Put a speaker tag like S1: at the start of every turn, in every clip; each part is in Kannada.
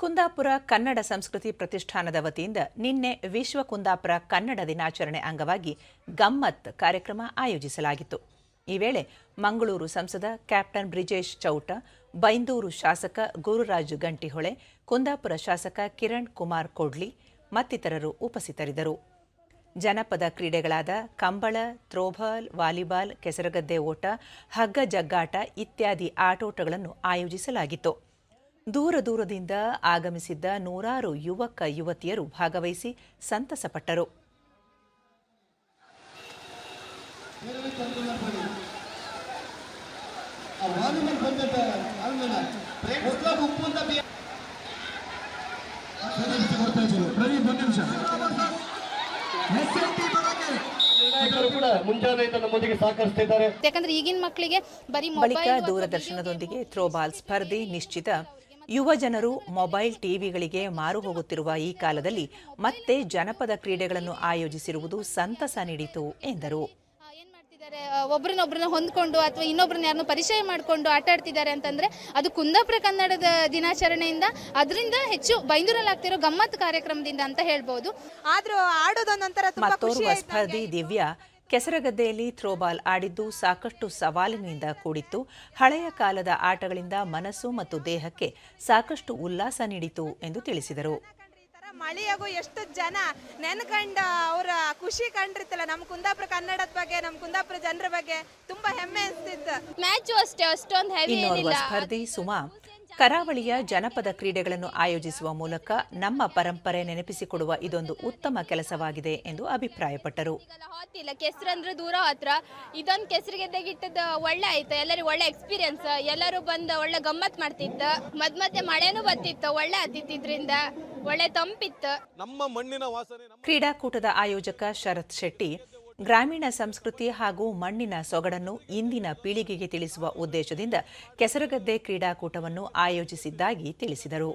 S1: ಕುಂದಾಪುರ ಕನ್ನಡ ಸಂಸ್ಕೃತಿ ಪ್ರತಿಷ್ಠಾನದ ವತಿಯಿಂದ ನಿನ್ನೆ ವಿಶ್ವ ಕುಂದಾಪುರ ಕನ್ನಡ ದಿನಾಚರಣೆ ಅಂಗವಾಗಿ ಗಮ್ಮತ್ ಕಾರ್ಯಕ್ರಮ ಆಯೋಜಿಸಲಾಗಿತ್ತು. ಈ ವೇಳೆ ಮಂಗಳೂರು ಸಂಸದ ಕ್ಯಾಪ್ಟನ್ ಬ್ರಿಜೇಶ್ ಚೌಟ, ಬೈಂದೂರು ಶಾಸಕ ಗುರುರಾಜು ಗಂಟಿಹೊಳೆ, ಕುಂದಾಪುರ ಶಾಸಕ ಕಿರಣ್ ಕುಮಾರ್ ಕೊಡ್ಲಿ ಮತ್ತಿತರರು ಉಪಸ್ಥಿತರಿದ್ದರು. ಜನಪದ ಕ್ರೀಡೆಗಳಾದ ಕಂಬಳ ಥ್ರೋಬಾಲ್ ವಾಲಿಬಾಲ್, ಕೆಸರಗದ್ದೆ ಓಟ, ಹಗ್ಗ ಜಗ್ಗಾಟ ಇತ್ಯಾದಿ ಆಟೋಟಗಳನ್ನು ಆಯೋಜಿಸಲಾಗಿತ್ತು. ದೂರ ದೂರದಿಂದ ಆಗಮಿಸಿದ್ದ ನೂರಾರು ಯುವಕ ಯುವತಿಯರು ಭಾಗವಹಿಸಿ ಸಂತಸಪಟ್ಟರು.
S2: ಯಾಕಂದ್ರೆ ಈಗಿನ ಮಕ್ಕಳಿಗೆ ಬರೀ
S1: ಬಳಿಕ
S2: ಮೊಬೈಲ್
S1: ದೂರದರ್ಶನದೊಂದಿಗೆ ಥ್ರೋಬಾಲ್ ಸ್ಪರ್ಧೆ ನಿಶ್ಚಿತ. ಯುವ ಜನರು ಮೊಬೈಲ್ ಟಿವಿಗಳಿಗೆ ಮಾರು ಹೋಗುತ್ತಿರುವ ಈ ಕಾಲದಲ್ಲಿ ಮತ್ತೆ ಜನಪದ ಕ್ರೀಡೆಗಳನ್ನು ಆಯೋಜಿಸಿರುವುದು ಸಂತಸ ನೀಡಿತು ಎಂದರು.
S2: ಏನ್ ಮಾಡ್ತಿದ್ದಾರೆ? ಒಬ್ರನ್ನೊಬ್ರನ್ನ ಹೊಂದ್ಕೊಂಡು ಅಥವಾ ಇನ್ನೊಬ್ರನ್ನ ಯಾರನ್ನ ಪರಿಚಯ ಮಾಡ್ಕೊಂಡು ಆಟ ಆಡ್ತಿದ್ದಾರೆ ಅಂತಂದ್ರೆ ಅದು ಕುಂದಾಪುರ ಕನ್ನಡದ ದಿನಾಚರಣೆಯಿಂದ ಅದರಿಂದ ಹೆಚ್ಚು ಬೈಂದೂರಲ್ಲಿ ಆಗ್ತಿರೋ ಗಮ್ಮತ್ ಕಾರ್ಯಕ್ರಮದಿಂದ ಅಂತ ಹೇಳ್ಬೋದು.
S3: ಆದ್ರೂ ಆಡೋದೊಂದೊಂಥರ ತುಂಬಾ ಖುಷಿ
S1: ಮತ್ತೋರ್ವ
S3: ಆಯ್ತು
S1: ಸ್ಪರ್ಧಿ ದಿವ್ಯಾ ಕೆಸರಗದ್ದೆಯಲ್ಲಿ ಥ್ರೋಬಾಲ್ ಆಡಿದ್ದು ಸಾಕಷ್ಟು ಸವಾಲಿನಿಂದ ಕೂಡಿತ್ತು. ಹಳೆಯ ಕಾಲದ ಆಟಗಳಿಂದ ಮನಸ್ಸು ಮತ್ತು ದೇಹಕ್ಕೆ ಸಾಕಷ್ಟು ಉಲ್ಲಾಸ ನೀಡಿತು ಎಂದು ತಿಳಿಸಿದರು.
S3: ಮಳೆಯಾಗೋ ಎಷ್ಟು ಜನ ನೆನ್ಕಂಡ ಅವರ ಖುಷಿ ಕಂಡಿರ್ತಲ್ಲ. ನಮ್ಮ ಕುಂದಾಪುರ ಕನ್ನಡದ ಬಗ್ಗೆ ನಮ್ಮ ಕುಂದಾಪುರ ಜನರ ಬಗ್ಗೆ ತುಂಬಾ ಹೆಮ್ಮೆ ಅನ್ಸ್ತಿತ್ತು.
S2: ಮ್ಯಾಚು ಅಷ್ಟೇ ಅಷ್ಟೊಂದು ಹೆವಿ
S1: ಇನ್ನೋರ್ವ
S2: ಏನಿಲ್ಲ.
S1: ಸ್ಪರ್ಧಿ ಸುಮಾ ಕರಾವಳಿಯ ಜನಪದ ಕ್ರೀಡೆಗಳನ್ನು ಆಯೋಜಿಸುವ ಮೂಲಕ ನಮ್ಮ ಪರಂಪರೆ ನೆನಪಿಸಿಕೊಡುವ ಇದೊಂದು ಉತ್ತಮ ಕೆಲಸವಾಗಿದೆ ಎಂದು ಅಭಿಪ್ರಾಯಪಟ್ಟರು.
S2: ಕೆಸರಂದ್ರೆ ದೂರ ಹತ್ರ. ಇದೊಂದು ಕೆಸರಿಗೆ ತೆಗಿಟ್ಟದ ಒಳ್ಳೆ ಆಯ್ತು. ಎಲ್ಲರಿಗೂ ಒಳ್ಳೆ ಎಕ್ಸ್ಪೀರಿಯನ್ಸ್ ಎಲ್ಲರೂ ಬಂದು ಒಳ್ಳೆ ಗಮ್ಮತ್ ಮಾಡ್ತಿತ್ತು. ಮದ್ ಮತ್ತೆ ಮಳೆನೂ ಬರ್ತಿತ್ತು. ಒಳ್ಳೆ ಆತಿತ್ತು ಇದ್ರಿಂದ. ಒಳ್ಳೆ ತಂಪಿತ್ತು.
S4: ನಮ್ಮ ಮಣ್ಣಿನ ವಾಸನೆ
S1: ಕ್ರೀಡಾಕೂಟದ ಆಯೋಜಕ ಶರತ್ ಶೆಟ್ಟಿ ಗ್ರಾಮೀಣ ಸಂಸ್ಕೃತಿ ಹಾಗೂ ಮಣ್ಣಿನ ಸೊಗಡನ್ನು ಇಂದಿನ ಪೀಳಿಗೆಗೆ ತಿಳಿಸುವ ಉದ್ದೇಶದಿಂದ ಕೆಸರಗದ್ದೆ ಕ್ರೀಡಾಕೂಟವನ್ನು ಆಯೋಜಿಸಿದ್ದಾಗಿ ತಿಳಿಸಿದರು.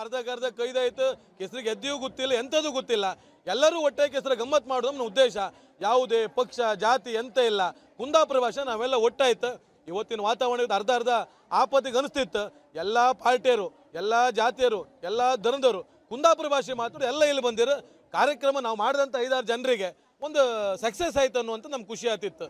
S4: ಅರ್ಧಕ್ಕರ್ಧ ಕೈದಾಯ್ತು, ಕೆಸರಿಗೆ ಎದ್ದಿಯೂ ಗೊತ್ತಿಲ್ಲ ಎಂಥದ್ದು ಗೊತ್ತಿಲ್ಲ. ಎಲ್ಲರೂ ಒಟ್ಟೆ ಕೆಸರ ಗಮ್ಮತ್ ಮಾಡೋದು ನಮ್ಮ ಉದ್ದೇಶ. ಯಾವುದೇ ಪಕ್ಷ, ಜಾತಿ, ಎಂತ ಇಲ್ಲ. ಕುಂದಾಪುರ ಭಾಷೆ ನಾವೆಲ್ಲ ಒಟ್ಟಾಯ್ತು. ಇವತ್ತಿನ ವಾತಾವರಣ ಅರ್ಧ ಅರ್ಧ ಆಪತ್ತಿಗೆ ಅನಿಸ್ತಿತ್ತು. ಎಲ್ಲ ಪಾರ್ಟಿಯರು, ಎಲ್ಲ ಜಾತಿಯರು, ಎಲ್ಲ ಧರ್ಮದವರು ಕುಂದಾಪುರ ಭಾಷೆ ಮಾತ್ರ ಎಲ್ಲ ಇಲ್ಲಿ ಬಂದಿರು. ಕಾರ್ಯಕ್ರಮ ನಾವು ಮಾಡಿದಂಥ ಐದಾರು ಜನರಿಗೆ. ಒಂದು ಸಕ್ಸಸ್ ಆಯ್ತು ಅನ್ನುವಂಥ ನಮ್ಗೆ ಖುಷಿ ಆತಿತ್ತು